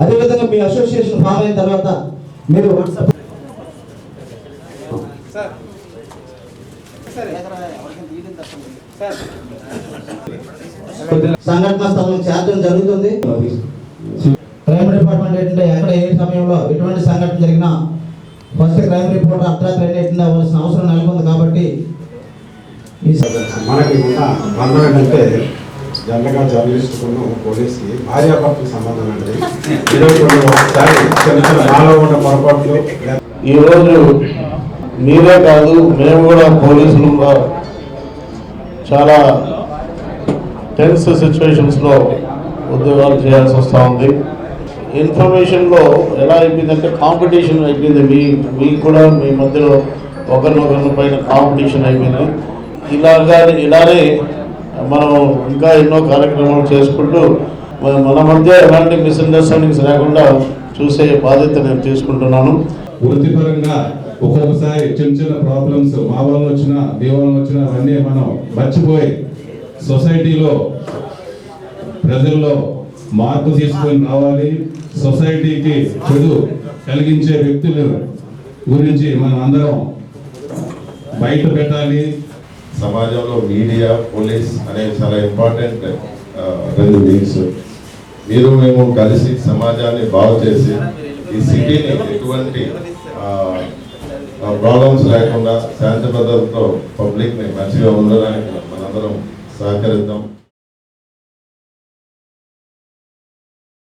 అదేవిధంగా మీ association form అయిన తర్వాత మీరు వాట్సాప్ సార్. సార్. సార్ సంఘటన స్థలం చేర్చడం జరుగుతుంది. క్రైమ్ డిపార్ట్మెంట్ ఏంటంటే ఎక్కడ ఏ సమయంలో ఎటువంటి సంఘటన జరిగినా ఫస్ట్ క్రైమ్ రిపోర్ట్ అర్ధరాత్రి అవ్వాల్సిన అవసరం నెలకొంది కాబట్టి మనకి ఉన్న బంధం ఏంటంటే జనరల్గా జర్నలిస్టులను పోలీస్కి భార్యాభర్తల సంబంధం అండి. ఈరోజు ఒకసారి చిన్న చిన్న నాలో ఉన్న పొరపాట్లు. ఈరోజు మీరే కాదు మేము కూడా పోలీసులుగా చాలా టెన్స్ సిచ్యువేషన్స్లో ఉద్యోగాలు చేయాల్సి వస్తూ ఉంది. ఇన్ఫర్మేషన్లో ఎలా అయిపోయిందంటే కాంపిటీషన్ అయిపోయింది. మీ మీకు కూడా మీ మధ్యలో ఒకరినొకరి పైన కాంపిటీషన్ అయిపోయింది. ఇలాగా ఇలానే మనం ఇంకా ఎన్నో కార్యక్రమాలు చేసుకుంటూ మన- మధ్య ఎలాంటి మిస్అండర్స్టాండింగ్స్ లేకుండా చూసే బాధ్యత నేను తీసుకుంటున్నాను. వృత్తిపరంగా ఒక్కొక్కసారి చిన్న చిన్న ప్రాబ్లమ్స్ మా వాళ్ళు వచ్చిన మీ వాళ్ళు వచ్చిన అవన్నీ మనం మర్చిపోయి సొసైటీలో ప్రజల్లో మార్పు తీసుకొని రావాలి. సొసైటీకి చెడు కలిగించే వ్యక్తుల గురించి మనం అందరం బయట పెట్టాలి. సమాజంలో మీడియా పోలీస్ అనేవి చాలా ఇంపార్టెంట్ రెండు వింగ్స్ మీరు మేము కలిసి సమాజాన్ని బాగు చేసి ఈ సిటీని ఎటువంటి ప్రాబ్లమ్స్ లేకుండా శాంతి భద్రతతో పబ్లిక్ని మంచిగా ఉండడానికి మనందరం సహకరిద్దాం.